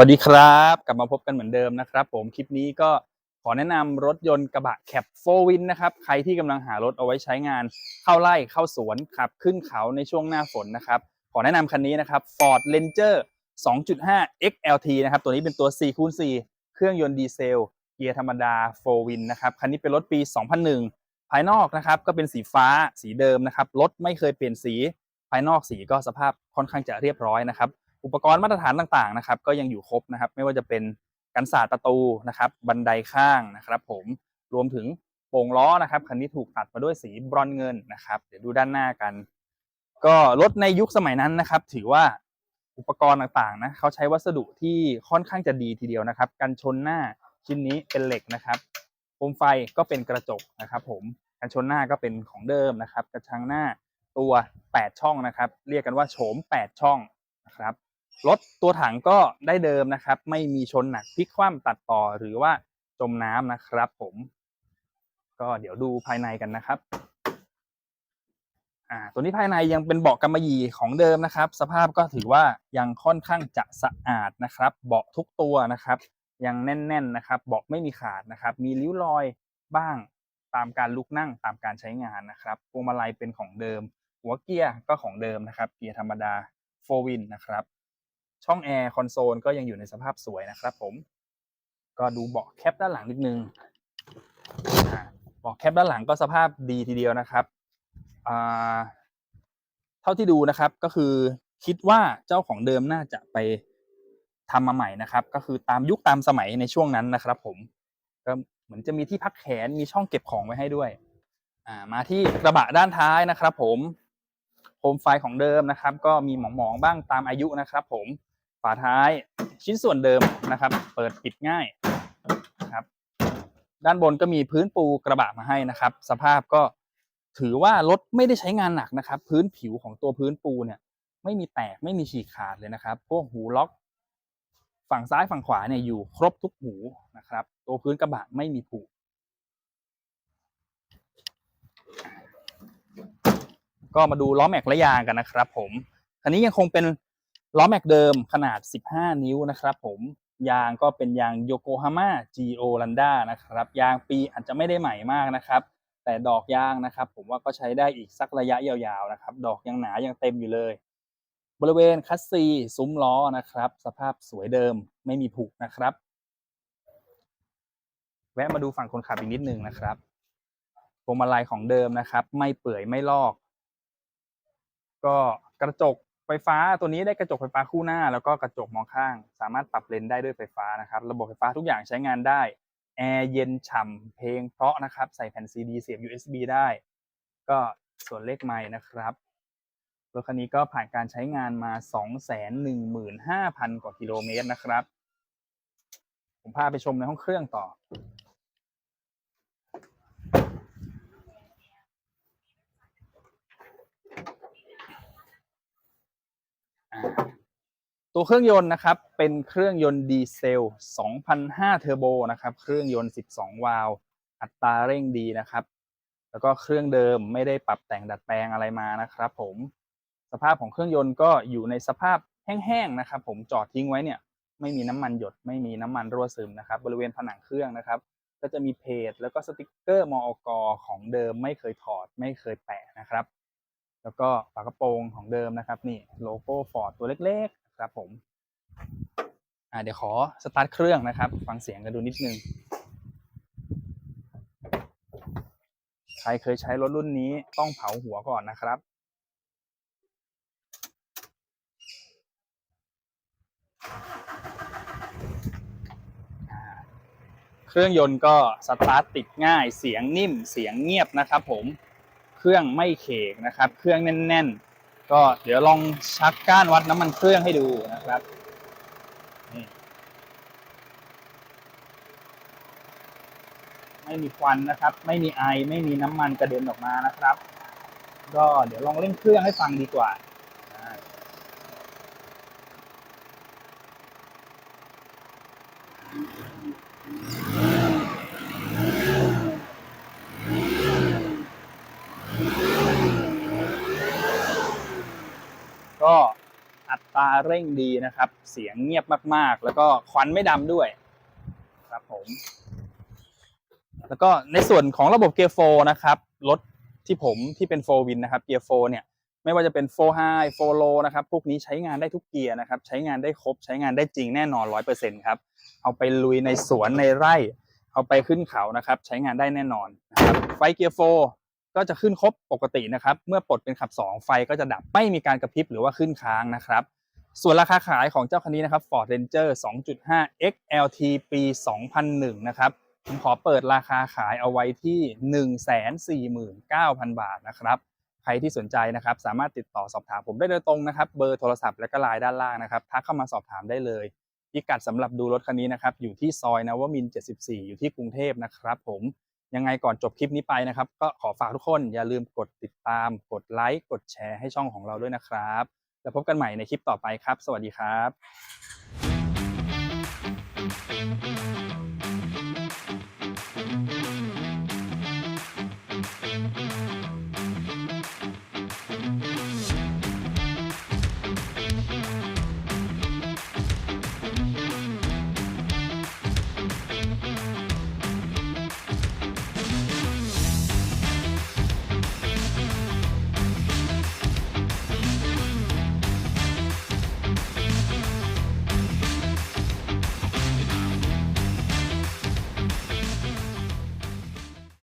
วัสดีครับ กลับมาพบกันเหมือนเดิมนะครับ ผมคลิปนี้ก็ขอแนะนำรถยนต์กระบะแคปโฟวินนะครับ ใครที่กำลังหารถเอาไว้ใช้งานเข้าไร่เข้าสวนขับขึ้นเขาในช่วงหน้าฝนนะครับ ขอแนะนำคันนี้นะครับ Ford Ranger 2.5 XLT นะครับ ตัวนี้เป็นตัว4คูณ4เครื่องยนต์ดีเซล เกียร์ธรรมดาโฟวินนะครับ คันนี้เป็นรถปี 2001 ภายนอกนะครับก็เป็นสีฟ้าสีเดิมนะครับ รถไม่เคยเปลี่ยนสี ภายนอกสีก็สภาพค่อนข้างจะเรียบร้อยนะครับ อุปกรณ์มาตรฐานต่างๆนะครับ ก็ยังอยู่ครบนะครับ ไม่ว่าจะเป็นกันศาสตร์ประตูนะครับ บันไดข้างนะครับ ผมรวมถึงโป่งล้อนะครับคันนี้ถูกตัดมาด้วยสีบรอนซ์เงินนะครับ เดี๋ยวดูด้านหน้ากัน ก็รถในยุคสมัยนั้นนะครับ ถือว่าอุปกรณ์ต่างๆนะเขาใช้วัสดุที่ค่อนข้างจะดีทีเดียวนะครับ กันชนหน้าชิ้นนี้เป็นเหล็กนะครับโคมไฟก็เป็นกระจกนะครับ ผมกันชนหน้าก็เป็นของเดิมนะครับ กระชังหน้าตัว 8 ช่องนะครับ เรียกกันว่าโฉม 8 ช่องนะครับ รถตัวถังก็ได้เดิมนะครับ ไม่มีชนหนักพลิกคว่ำตัดต่อหรือว่าจมน้ำนะครับผม ก็เดี๋ยวดูภายในกันนะครับอ่าตัวนี้ภายในยังเป็นเบาะกำมะหยี่ของเดิมนะครับ สภาพก็ถือว่ายังค่อนข้างจะสะอาดนะครับ เบาะทุกตัวนะครับ ยังแน่น ๆนะครับ เบาะไม่มีขาดนะครับ มีริ้วรอยบ้างตามการลุกนั่งตามการใช้งานนะครับพวงมาลัยเป็นของเดิม หัวเกียร์ก็ของเดิมนะครับ เกียร์ธรรมดาโฟวินนะครับ ช่องแอร์คอนโซลก็ยังอยู่ในสภาพสวยนะครับผม ก็ดูเบาะแคปด้านหลังนิดนึงเบาะแคปด้านหลังก็สภาพดีทีเดียวนะครับเท่าที่ดูนะครับก็คือคิดว่าเจ้าของเดิมน่าจะไปทำมาใหม่นะครับ ก็คือตามยุคตามสมัยในช่วงนั้นนะครับ ผมก็เหมือนจะมีที่พักแขนมีช่องเก็บของไว้ให้ด้วยมาที่กระบะด้านท้ายนะครับ ผมโคมไฟของเดิมนะครับ ก็มีหมองๆบ้างตามอายุนะครับ ผม ฝาท้ายชิ้นส่วนเดิมนะครับ เปิดปิดง่ายนะครับ ด้านบนก็มีพื้นปูกระบะมาให้นะครับ สภาพก็ถือว่ารถไม่ได้ใช้งานหนักนะครับ พื้นผิวของตัวพื้นปูเนี่ยไม่มีแตกไม่มีฉีกขาดเลยนะครับ พวกหูล็อก ฝั่งซ้ายฝั่งขวาเนี่ยอยู่ครบทุกหูนะครับ ตัวพื้นกระบะไม่มีผุก็มาดูล้อแม็กและยางกันนะครับ ผมคันนี้ยังคงเป็น ล้อแม็กเดิมขนาด 15 นิ้วนะครับผมยางก็เป็นยางโยโกฮาม่า GO Landa นะครับยางปีอาจจะไม่ได้ใหม่มากนะครับ แต่ดอกยางนะครับ ผมว่าก็ใช้ได้อีกสักระยะยาวๆนะครับ ดอกยังหนายังเต็มอยู่เลย บริเวณคัสซีซุ้มล้อนะครับ สภาพสวยเดิมไม่มีผุนะครับ แวะมาดูฝั่งคนขับอีกนิดนึงนะครับพวงมาลัยของเดิมนะครับ ไม่เปื่อยไม่ลอก ก็กระจก ไฟฟ้าตัวนี้ได้กระจกไฟฟ้าคู่หน้า แล้วก็กระจกมองข้าง สามารถปรับเลนได้ด้วยไฟฟ้านะครับ ระบบไฟฟ้าทุกอย่างใช้งานได้แอร์เย็นฉ่ำเพลงเพราะนะครับ ใส่แผ่นซีดีเสียบ USB ได้ ก็ส่วนเลขไม้นะครับรถคันนี้ก็ผ่านการใช้งานมา 215,000 กว่ากิโลเมตรนะครับ ผมพาไปชมในห้องเครื่องต่อ ตัวเครื่องยนต์นะครับ เป็นเครื่องยนต์ดีเซล 2005 เทอร์โบนะครับ เครื่องยนต์ 12 วาล์วอัตราเร่งดีนะครับ แล้วก็เครื่องเดิมไม่ได้ปรับแต่งดัดแปลงอะไรมานะครับผม สภาพของเครื่องยนต์ก็อยู่ในสภาพแห้งๆนะครับ ผมจอดทิ้งไว้เนี่ย ไม่มีน้ำมันหยด ไม่มีน้ำมันรั่วซึมนะครับ บริเวณผนังเครื่องนะครับ ก็จะมีเพจ แล้วก็สติกเกอร์มอกของเดิมไม่เคยถอดไม่เคยแปะนะครับ แล้วก็ฝากระโปรงของเดิมนะครับนี่โลโก้ฟอร์ดตัวเล็กๆครับผมอ่าเดี๋ยวขอสตาร์ทเครื่องนะครับ ฟังเสียงกันดูนิดนึง ใครเคยใช้รถรุ่นนี้ต้องเผาหัวก่อนนะครับเครื่องยนต์ก็สตาร์ทติดง่าย เสียงนิ่ม เสียงเงียบนะครับผม เครื่องไม่เขกนะครับ เครื่องแน่น ๆ ก็เดี๋ยวลองชักก้านวัดน้ำมันเครื่องให้ดูนะครับไม่มีควันนะครับ ไม่มีไอไม่มีน้ำมันกระเด็นออกมานะครับ ก็เดี๋ยวลองเร่งเครื่องให้ฟังดีกว่า อัตตราเร่งดีนะครับ เสียงเงียบมากๆ แล้วก็ควันไม่ดำด้วยครับผม แล้วก็ในส่วนของระบบเกียร์โฟนะครับ รถที่ผมที่เป็นโฟวินนะครับ เกียร์โฟเนี่ย ไม่ว่าจะเป็นโฟไฮโฟโลนะครับ พวกนี้ใช้งานได้ทุกเกียร์นะครับ ใช้งานได้ครบ ใช้งานได้จริงแน่นอนร้อยเปอร์เซ็นครับ เอาไปลุยในสวนในไร่ เอาไปขึ้นเขานะครับ ใช้งานได้แน่นอนนะครับ ไฟเกียร์โฟ ก็จะขึ้นครบปกตินะครับ เมื่อปลดเป็นขับ 2 ไฟก็จะดับไม่มีการกระพริบหรือว่าขึ้นค้างนะครับ ส่วนราคาขายของเจ้าคันนี้นะครับ Ford Ranger 2.5 XLT ปี 2001 นะครับ ผมขอเปิดราคาขายเอาไว้ที่ 149,000 บาทนะครับใครที่สนใจนะครับ สามารถติดต่อสอบถามผมได้โดยตรงนะครับ เบอร์โทรศัพท์และก็ไลน์ด้านล่างนะครับทักเข้ามาสอบถามได้เลยพิกัดสำหรับดูรถคันนี้นะครับ อยู่ที่ซอยนวมิน 74 อยู่ที่กรุงเทพนะครับผม ยังไงก่อนจบคลิปนี้ไปนะครับ ก็ขอฝากทุกคนอย่าลืมกดติดตาม กดไลค์ กดแชร์ให้ช่องของเราด้วยนะครับ แล้วพบกันใหม่ในคลิปต่อไปครับ สวัสดีครับ